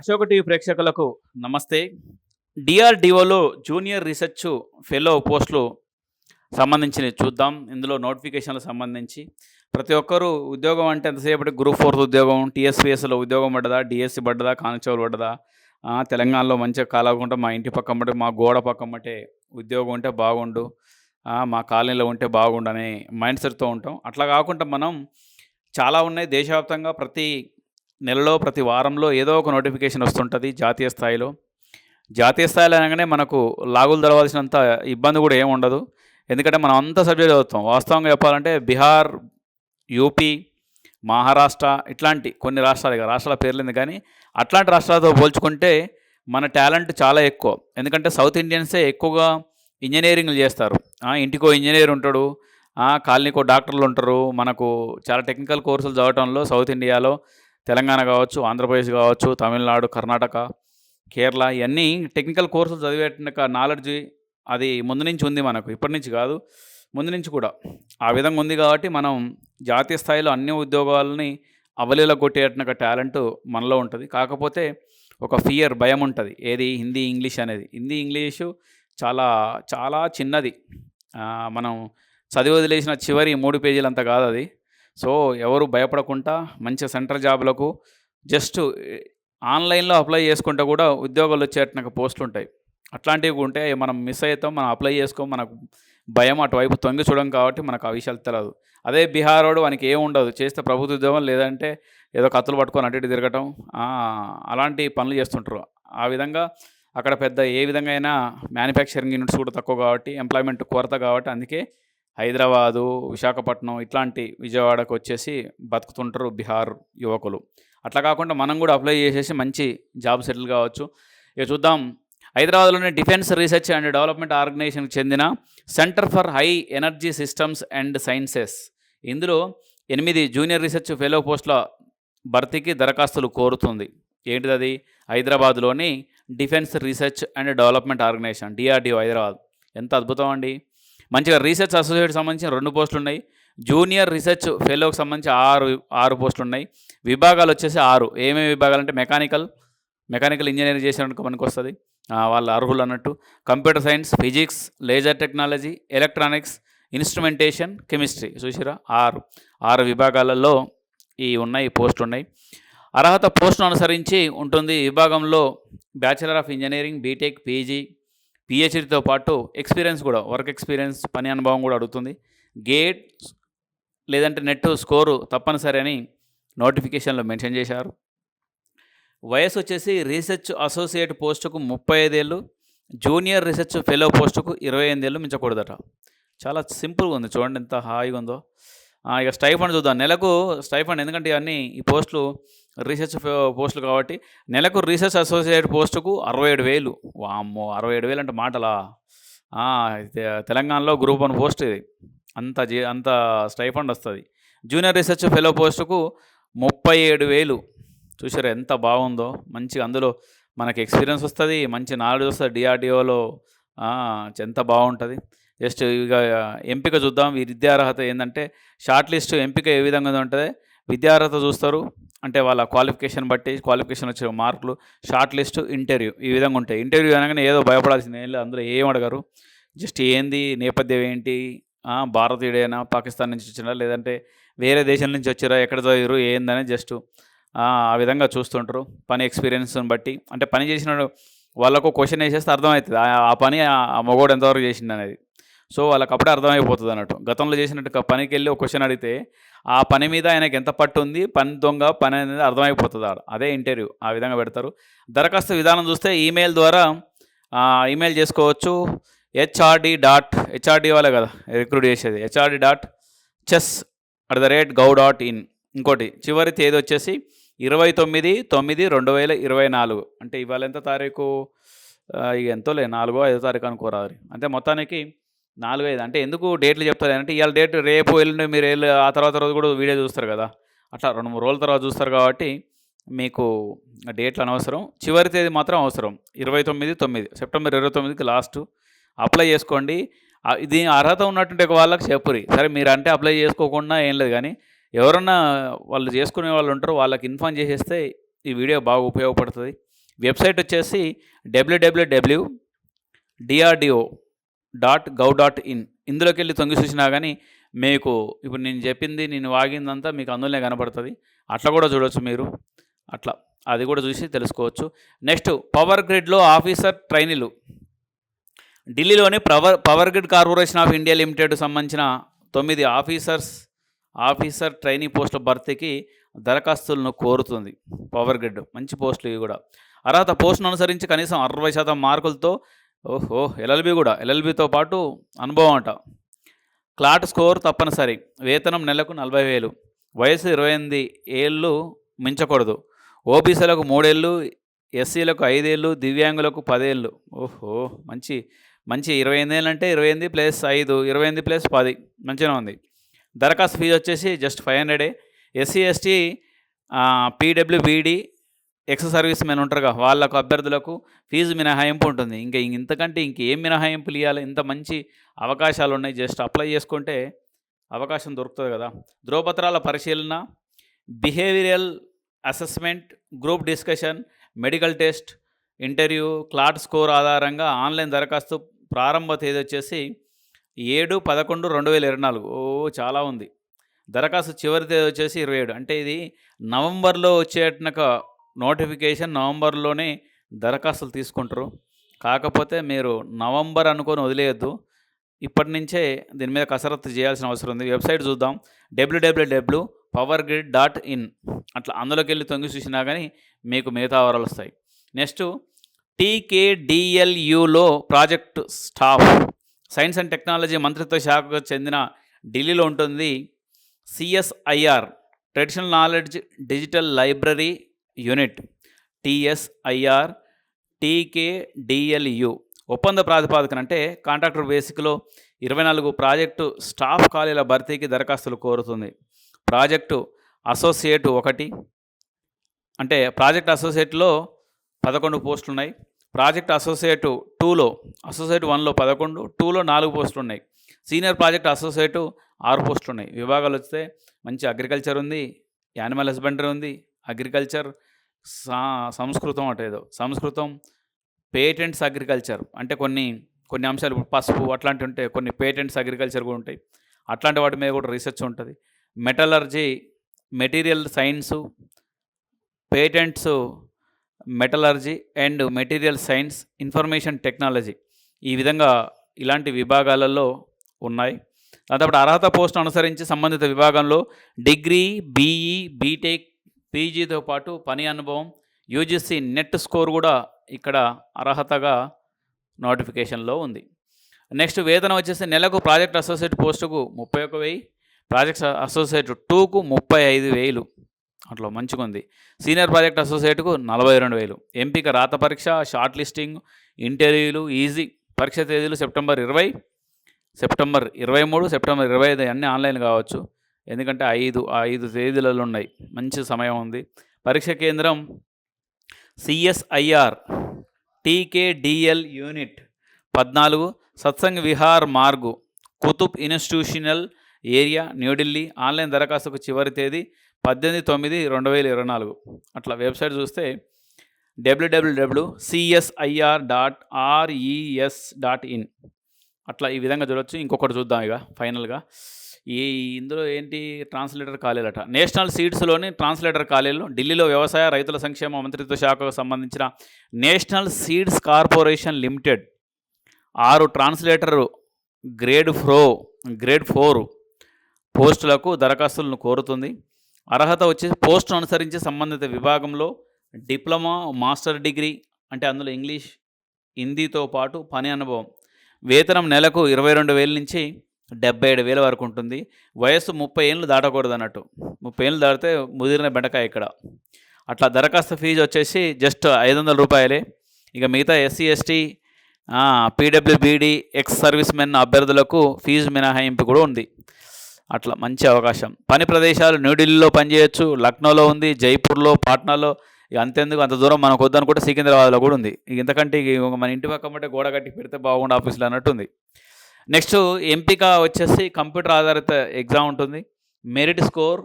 Ashoka TV ప్రేక్షకులకు నమస్తే. డిఆర్డిఓలో junior research fellow పోస్టులు సంబంధించి చూద్దాం. ఇందులో నోటిఫికేషన్లకు సంబంధించి ప్రతి ఒక్కరూ ఉద్యోగం అంటే ఎంతసేపటి గ్రూప్ ఫోర్త్ ఉద్యోగం టీఎస్పీఎస్లో ఉద్యోగం పడ్డదా డిఎస్సి పడ్డదా కానిస్టేబుల్ పడ్డదా? తెలంగాణలో మంచిగా కాలకుండా మా ఇంటి పక్కన మటే మా గోడ పక్కన మటే ఉద్యోగం ఉంటే బాగుండు. మా కాలనీలో ఉంటే బాగుండు అనే మైండ్ సెట్తో ఉంటాం. అట్లా కాకుండా మనం చాలా ఉన్నాయి దేశవ్యాప్తంగా ప్రతి నెలలో ప్రతి వారంలో ఏదో ఒక నోటిఫికేషన్ వస్తుంటుంది జాతీయ స్థాయిలో. జాతీయ స్థాయిలో అనగానే మనకు లాగులు తెలవాల్సినంత ఇబ్బంది కూడా ఏమి ఉండదు. ఎందుకంటే మనం అంత సబ్జెక్ట్ చదువుతాం. వాస్తవంగా చెప్పాలంటే బీహార్ యూపీ మహారాష్ట్ర ఇట్లాంటి కొన్ని రాష్ట్రాలు ఇక రాష్ట్రాల పేర్లేదు కానీ అట్లాంటి రాష్ట్రాలతో పోల్చుకుంటే మన టాలెంట్ చాలా ఎక్కువ. ఎందుకంటే సౌత్ ఇండియన్సే ఎక్కువగా ఇంజనీరింగ్లు చేస్తారు. ఇంటికో ఇంజనీర్ ఉంటాడు. కాలనీకో డాక్టర్లు ఉంటారు. మనకు చాలా టెక్నికల్ కోర్సులు చదవటంలో సౌత్ ఇండియాలో తెలంగాణ కావచ్చు ఆంధ్రప్రదేశ్ కావచ్చు తమిళనాడు కర్ణాటక కేరళ ఇవన్నీ టెక్నికల్ కోర్సులు చదివేట నాలెడ్జ్ అది ముందు నుంచి ఉంది మనకు. ఇప్పటి నుంచి కాదు ముందు నుంచి కూడా. ఆ విధంగా ఉంది కాబట్టి మనం జాతీయ స్థాయిలో అన్ని ఉద్యోగాలని అవలీల కొట్టేట టాలెంట్ మనలో ఉంటుంది. కాకపోతే ఒక ఫియర్ భయం ఉంటుంది. ఏది? హిందీ ఇంగ్లీష్ అనేది. హిందీ ఇంగ్లీషు చాలా చాలా చిన్నది. మనం చదివి వదిలేసిన చివరి మూడు పేజీలంతా కాదు అది సో ఎవరు భయపడకుండా మంచి సెంటర్ జాబ్లకు జస్ట్ ఆన్లైన్లో అప్లై చేసుకుంటే కూడా ఉద్యోగాలు వచ్చేట పోస్టులు ఉంటాయి అట్లాంటివి ఉంటే మనం మిస్ అవుతాం మనం అప్లై చేసుకోం మనకు భయం అటువైపు తొంగి చూడడం కాబట్టి మనకు ఆ విషయాలు తెలియదు అదే బీహార్ వాడు వానికి ఏం ఉండదు. చేస్తే ప్రభుత్వ ఉద్యోగం లేదంటే ఏదో కత్తులు పట్టుకొని అటు ఇటు తిరగటం అలాంటి పనులు చేస్తుంటారు. ఆ విధంగా అక్కడ పెద్ద ఏ విధంగా అయినా మ్యానుఫ్యాక్చరింగ్ యూనిట్స్ కూడా తక్కువ కాబట్టి ఎంప్లాయ్మెంట్ కొరత కాబట్టి అందుకే హైదరాబాదు విశాఖపట్నం ఇట్లాంటి విజయవాడకు వచ్చేసి బతుకుతుంటారు బీహార్ యువకులు. అట్లా కాకుండా మనం కూడా అప్లై చేసేసి మంచి జాబ్ సెటిల్ కావచ్చు. ఇక చూద్దాం. హైదరాబాద్లోని డిఫెన్స్ రీసెర్చ్ అండ్ డెవలప్మెంట్ ఆర్గనైజేషన్కి చెందిన centre for high energy systems and sciences. ఇందులో ఎనిమిది జూనియర్ రీసెర్చ్ ఫెలో పోస్టుల భర్తీకి దరఖాస్తులు కోరుతుంది. ఏంటిది అది హైదరాబాద్లోని defence research and development organisation DRDO Hyderabad. ఎంత అద్భుతం అండి. మంచిగా రీసెర్చ్ అసోసియేట్ సంబంధించిన రెండు పోస్టులు ఉన్నాయి జూనియర్ రీసెర్చ్ ఫెలోకి సంబంధించి ఆరు ఆరు పోస్టులు ఉన్నాయి విభాగాలు వచ్చేసి ఆరు. ఏమేమి విభాగాలు అంటే మెకానికల్ మెకానికల్ ఇంజనీరింగ్ చేసినట్టు మనకు వస్తుంది. ఆ, వాళ్ళ అర్హులు అన్నట్టు. Computer science physics laser technology electronics instrumentation chemistry చూసిరా? ఆరు. ఆరు విభాగాలలో ఈ ఉన్నాయి పోస్టులు ఉన్నాయి అర్హత పోస్టును అనుసరించి ఉంటుంది విభాగంలో bachelor of engineering BTech PG పిహెచ్డితో పాటు ఎక్స్పీరియన్స్ కూడా వర్క్ ఎక్స్పీరియన్స్ పని అనుభవం కూడా అడుగుతుంది. గేట్ లేదంటే నెట్ స్కోరు తప్పనిసరి అని నోటిఫికేషన్లో మెన్షన్ చేశారు. వయసు వచ్చేసి రీసెర్చ్ అసోసియేట్ పోస్టుకు ముప్పై ఐదేళ్ళు జూనియర్ రీసెర్చ్ ఫెలో పోస్టుకు ఇరవై ఎనిమిదేళ్ళు మించకూడదట. చాలా సింపుల్గా ఉంది చూడండి ఎంత హాయిగా ఉందో. ఇక స్టైఫండ్ చూద్దాం. నెలకు స్టైఫండ్ ఎందుకంటే ఇవన్నీ ఈ పోస్టులు రీసెర్చ్ పోస్టులు కాబట్టి నెలకు రీసెర్చ్ అసోసియేట్ పోస్టుకు అరవై ఏడు వేలు. వామ్మో అరవై ఏడు వేలు అంటే మాటలా? తెలంగాణలో గ్రూప్ వన్ పోస్ట్ ఇది. అంత జీ అంత స్టైఫండ్ వస్తుంది. జూనియర్ రీసెర్చ్ ఫెలో పోస్టుకు ముప్పై ఏడు వేలు. చూసారు ఎంత బాగుందో? మంచిగా అందులో మనకి ఎక్స్పీరియన్స్ వస్తుంది మంచి నాలెడ్జ్ వస్తుంది. డిఆర్డిఓలో ఎంత బాగుంటుంది. జస్ట్ ఇక ఎంపిక చూద్దాం. ఈ విద్యార్హత ఏంటంటే షార్ట్ లిస్ట్ ఎంపిక ఏ విధంగా ఉంటుంది? విద్యార్హత చూస్తారు. అంటే వాళ్ళ క్వాలిఫికేషన్ బట్టి క్వాలిఫికేషన్ వచ్చే మార్కులు షార్ట్ లిస్ట్ ఇంటర్వ్యూ ఈ విధంగా ఉంటాయి. ఇంటర్వ్యూ అనగానే ఏదో భయపడాల్సింది. ఏం లేదు అందులో ఏం అడగరు. జస్ట్ ఏంది నేపథ్యం ఏంటి భారతీయుడైనా పాకిస్తాన్ నుంచి వచ్చినా లేదంటే వేరే దేశం నుంచి వచ్చిరా ఎక్కడ చదివారు ఏందని జస్ట్ ఆ విధంగా చూస్తుంటారు. పని ఎక్స్పీరియన్స్ని బట్టి. అంటే పని చేసిన వాళ్ళకు క్వశ్చన్ వేసేస్తే అర్థమవుతుంది. ఆ పని ఆ- మగోడు ఎంతవరకు చేసింది అనేది సో వాళ్ళకి అప్పుడే అర్థమైపోతుంది అన్నట్టు. గతంలో చేసినట్టు పనికి వెళ్ళి ఒక క్వశ్చన్ అడిగితే ఆ పని మీద ఆయనకి ఎంత పట్టు ఉంది పని దొంగ పని అనేది అర్థమైపోతుంది అదే ఇంటర్వ్యూ ఆ విధంగా పెడతారు. దరఖాస్తు విధానం చూస్తే ఈమెయిల్ ద్వారా ఈమెయిల్ చేసుకోవచ్చు. హెచ్ఆర్డి డాట్ హెచ్ఆర్డి వాళ్ళే కదా రిక్రూట్ చేసేది. HRD dot CHESS at the rate gov dot in ఇంకోటి చివరి తేదీ వచ్చేసి ఇరవై తొమ్మిది తొమ్మిది రెండు వేల ఇరవై నాలుగు. అంటే ఇవాళ ఎంత తారీఖు? ఆ, ఇక ఎంతోలే నాలుగో ఐదో తారీఖు అనుకోరాదు. అంటే మొత్తానికి నాలుగు ఐదు అంటే ఎందుకు డేట్లు చెప్తారు? అంటే ఇవాళ డేట్ రేపు వెళ్ళి మీరు వెళ్ళి ఆ తర్వాత రోజు కూడా వీడియో చూస్తారు కదా. అట్లా రెండు మూడు రోజుల తర్వాత చూస్తారు కాబట్టి మీకు డేట్లు అనవసరం. చివరి తేదీ మాత్రం అవసరం. ఇరవై తొమ్మిది తొమ్మిది. సెప్టెంబర్ ఇరవై తొమ్మిదికి లాస్ట్. అప్లై చేసుకోండి. ఇది అర్హత ఉన్నటువంటి వాళ్ళకి చెప్పురి. సరే మీరు అంటే అప్లై చేసుకోకుండా ఏం లేదు కానీ ఎవరన్నా వాళ్ళు చేసుకునే వాళ్ళు ఉంటారో వాళ్ళకి ఇన్ఫామ్ చేసేస్తే ఈ వీడియో బాగా ఉపయోగపడుతుంది. వెబ్సైట్ వచ్చేసి డబ్ల్యూడబ్ల్యూడబ్ల్యూ DRDO dot gov dot in. ఇందులోకి వెళ్ళి తొంగి చూసినా కానీ మీకు ఇప్పుడు నేను చెప్పింది నేను వాగిందంతా మీకు అందులోనే కనపడుతుంది అట్లా కూడా చూడవచ్చు మీరు. అట్లా. అది కూడా చూసి తెలుసుకోవచ్చు. నెక్స్ట్ పవర్ గ్రిడ్లో ఆఫీసర్ ట్రైనీలు. ఢిల్లీలోని power power grid corporation of India limited సంబంధించిన తొమ్మిది ఆఫీసర్స్ ఆఫీసర్ ట్రైనీ పోస్టుల భర్తీకి దరఖాస్తులను కోరుతుంది పవర్ గ్రిడ్. మంచి పోస్టులు ఇవి కూడా. అర్హత పోస్టును అనుసరించి కనీసం అరవై శాతం మార్కులతో ఓహో ఎల్ఎల్బి కూడా. ఎల్ఎల్బితో పాటు అనుభవం అంట. క్లాట్ స్కోర్ తప్పనిసరి. వేతనం నెలకు నలభై వేలు. వయసు ఇరవై ఎనిమిది ఏళ్ళు మించకూడదు. ఓబీసీలకు మూడేళ్ళు ఎస్సీలకు ఐదేళ్ళు దివ్యాంగులకు పదేళ్ళు. ఓహో మంచి మంచి ఇరవై ఎనిమిది ఏళ్ళు అంటే ఇరవై ఎనిమిది ప్లస్ ఐదు ఇరవై ఎనిమిది ప్లస్ పది. మంచిగా ఉంది. దరఖాస్తు ఫీజు వచ్చేసి జస్ట్ ఫైవ్ హండ్రెడే. SC ST PWBD ex service men ఉంటారుగా వాళ్ళకు అభ్యర్థులకు ఫీజు మినహాయింపు ఉంటుంది. ఇంకా ఇంతకంటే ఇంకేం మినహాయింపులు ఇవ్వాలి ఇంత మంచి అవకాశాలు ఉన్నాయి జస్ట్ అప్లై చేసుకుంటే అవకాశం దొరుకుతుంది కదా. ధ్రువపత్రాల పరిశీలన behavioural assessment group discussion medical test interview CLAT score ఆధారంగా ఆన్లైన్ దరఖాస్తు ప్రారంభ తేదీ వచ్చేసి ఏడు పదకొండు రెండు వేల ఇరవై నాలుగు. ఓ చాలా ఉంది. దరఖాస్తు చివరి తేదీ వచ్చేసి ఇరవై ఏడు. అంటే ఇది నవంబర్లో వచ్చేటక నోటిఫికేషన్ నవంబర్లోనే దరఖాస్తులు తీసుకుంటారు. కాకపోతే మీరు నవంబర్ అనుకొని వదిలేయద్దు. ఇప్పటి నుంచే దీని మీద కసరత్తు చేయాల్సిన అవసరం ఉంది. వెబ్సైట్ చూద్దాం. డబ్ల్యూడబ్ల్యూడబ్ల్యూ పవర్ గ్రిడ్ డాట్ ఇన్ అట్లా అందులోకి వెళ్ళి తొంగి చూసినా కానీ మీకు మిగతా వివరాలు వస్తాయి. Next టీకేడిఎల్యులో project staff. Science and technology మంత్రిత్వ శాఖకు చెందిన ఢిల్లీలో ఉంటుంది. CSIR traditional knowledge digital library unit. TSIR TKDLU. ఒప్పంద ప్రాతిపాదికన అంటే కాంట్రాక్టర్ బేసిక్లో ఇరవై నాలుగు ప్రాజెక్టు స్టాఫ్ ఖాళీల భర్తీకి దరఖాస్తులు కోరుతుంది. ప్రాజెక్టు అసోసియేట్ ఒకటి అంటే ప్రాజెక్ట్ అసోసియేట్లో పదకొండు పోస్టులు ఉన్నాయి ప్రాజెక్ట్ అసోసియేట్ టూలో అసోసియేట్ వన్లో పదకొండు టూలో నాలుగు పోస్టులు ఉన్నాయి సీనియర్ ప్రాజెక్ట్ అసోసియేట్ ఆరు పోస్టులు ఉన్నాయి విభాగాలు వస్తే మంచి అగ్రికల్చర్ ఉంది యానిమల్ హస్బెండరీ ఉంది అగ్రికల్చర్ సా సంస్కృతం అటేదో సంస్కృతం పేటెంట్స్ అగ్రికల్చర్. అంటే కొన్ని కొన్ని అంశాలు పసుపు అట్లాంటివి ఉంటాయి. కొన్ని పేటెంట్స్ అగ్రికల్చర్ కూడా ఉంటాయి. అట్లాంటి వాటి మీద కూడా రీసెర్చ్ ఉంటుంది. Metallurgy material science patents metallurgy and material science information technology ఈ విధంగా ఇలాంటి విభాగాలలో ఉన్నాయి. దాంతో అర్హత పోస్టును అనుసరించి సంబంధిత విభాగంలో డిగ్రీ బీఈ బీటెక్ పీజీతో పాటు పని అనుభవం యూజీసీ నెట్ స్కోర్ కూడా ఇక్కడ అర్హతగా నోటిఫికేషన్లో ఉంది. నెక్స్ట్ వేతనం వచ్చేసి నెలకు ప్రాజెక్ట్ అసోసియేట్ పోస్టుకు ముప్పై ఒక వెయ్యి ప్రాజెక్ట్ అసోసియేట్ టూకు ముప్పై ఐదు వేలు. అట్లా మంచిగా ఉంది. సీనియర్ ప్రాజెక్ట్ అసోసియేట్కు నలభై రెండు వేలు. ఎంపిక రాత పరీక్ష షార్ట్ లిస్టింగ్ ఇంటర్వ్యూలు ఈజీ. పరీక్ష తేదీలు సెప్టెంబర్ ఇరవై సెప్టెంబర్ ఇరవై మూడు సెప్టెంబర్ ఇరవై ఐదు అన్నీ ఆన్లైన్ కావచ్చు. ఎందుకంటే ఐదు ఐదు తేదీలలో ఉన్నాయి మంచి సమయం ఉంది. పరీక్ష కేంద్రం సిఎస్ఐఆర్ టీకేడిఎల్ యూనిట్ పద్నాలుగు Satsang Vihar Marg Qutub institutional area New Delhi online దరఖాస్తుకు చివరి తేదీ పద్దెనిమిది తొమ్మిది రెండు వేల ఇరవై నాలుగు. అట్లా వెబ్సైట్ చూస్తే డబ్ల్యూడబ్ల్యూడబ్ల్యూ CSIR dot RES dot in. అట్లా ఈ విధంగా చూడొచ్చు. ఇంకొకటి చూద్దాం ఇక ఫైనల్గా. ఈ ఇందులో ఏంటి ట్రాన్స్లేటర్ ఖాళీలట? నేషనల్ సీడ్స్లోని ట్రాన్స్లేటర్ ఖాళీలు ఢిల్లీలో వ్యవసాయ రైతుల సంక్షేమ మంత్రిత్వ శాఖకు సంబంధించిన నేషనల్ సీడ్స్ కార్పొరేషన్ లిమిటెడ్. ఆరు ట్రాన్స్లేటరు గ్రేడ్ ఫ్రో గ్రేడ్ ఫోర్ పోస్టులకు దరఖాస్తులను కోరుతుంది. అర్హత వచ్చి పోస్టును అనుసరించి సంబంధిత విభాగంలో డిప్లొమా మాస్టర్ డిగ్రీ అంటే అందులో ఇంగ్లీష్ హిందీతో పాటు పని అనుభవం. వేతనం నెలకు ఇరవై రెండు వేల నుంచి డెబ్బై ఏడు వేల వరకు ఉంటుంది. వయస్సు ముప్పై ఏళ్ళు దాటకూడదు అన్నట్టు ముప్పై ఏళ్ళు దాటితే ముదిరిన బెండకాయ ఇక్కడ. అట్లా దరఖాస్తు ఫీజు వచ్చేసి జస్ట్ ఐదు వందల రూపాయలే. ఇక మిగతా SC ST PWBD ex service men అభ్యర్థులకు ఫీజు మినహాయింపు కూడా ఉంది. అట్లా మంచి అవకాశం. పని ప్రదేశాలు న్యూఢిల్లీలో పనిచేయొచ్చు. లక్నోలో ఉంది జైపూర్లో పాట్నాలో. ఇక అంతెందుకు అంత దూరం మనకు వద్దనుకుంటే సికింద్రాబాద్లో కూడా ఉంది. ఇక ఇంతకంటే ఇక మన ఇంటి పక్క మట్టే గోడ కట్టి పెడితే బాగుండు ఆఫీసులు అన్నట్టు ఉంది. నెక్స్ట్ ఎంపిక వచ్చేసి కంప్యూటర్ ఆధారిత ఎగ్జామ్ ఉంటుంది. మెరిట్ స్కోర్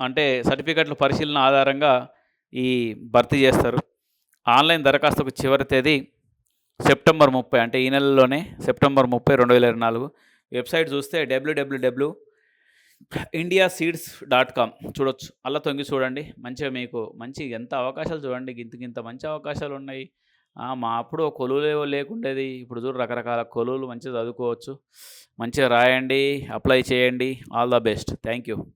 అంటే సర్టిఫికెట్ల పరిశీలన ఆధారంగా ఈ భర్తీ చేస్తారు. ఆన్లైన్ దరఖాస్తుకు చివరి తేదీ సెప్టెంబర్ ముప్పై అంటే ఈ నెలలోనే సెప్టెంబర్ ముప్పై రెండు వేల ఇరవై నాలుగు. వెబ్సైట్ చూస్తే డబ్ల్యూడబ్ల్యూడబ్ల్యూ ఇండియా సీడ్స్ డాట్ కామ్ చూడొచ్చు. అలా తొంగి చూడండి. మంచిగా మీకు మంచి ఎంత అవకాశాలు చూడండి. గింత గింత మంచి అవకాశాలు ఉన్నాయి. మా అప్పుడు కొలువులు లేకుండేది. ఇప్పుడు చూడు రకరకాల కొలువులు మంచిగా చదువుకోవచ్చు. మంచిగా రాయండి అప్లై చేయండి. All the best. Thank you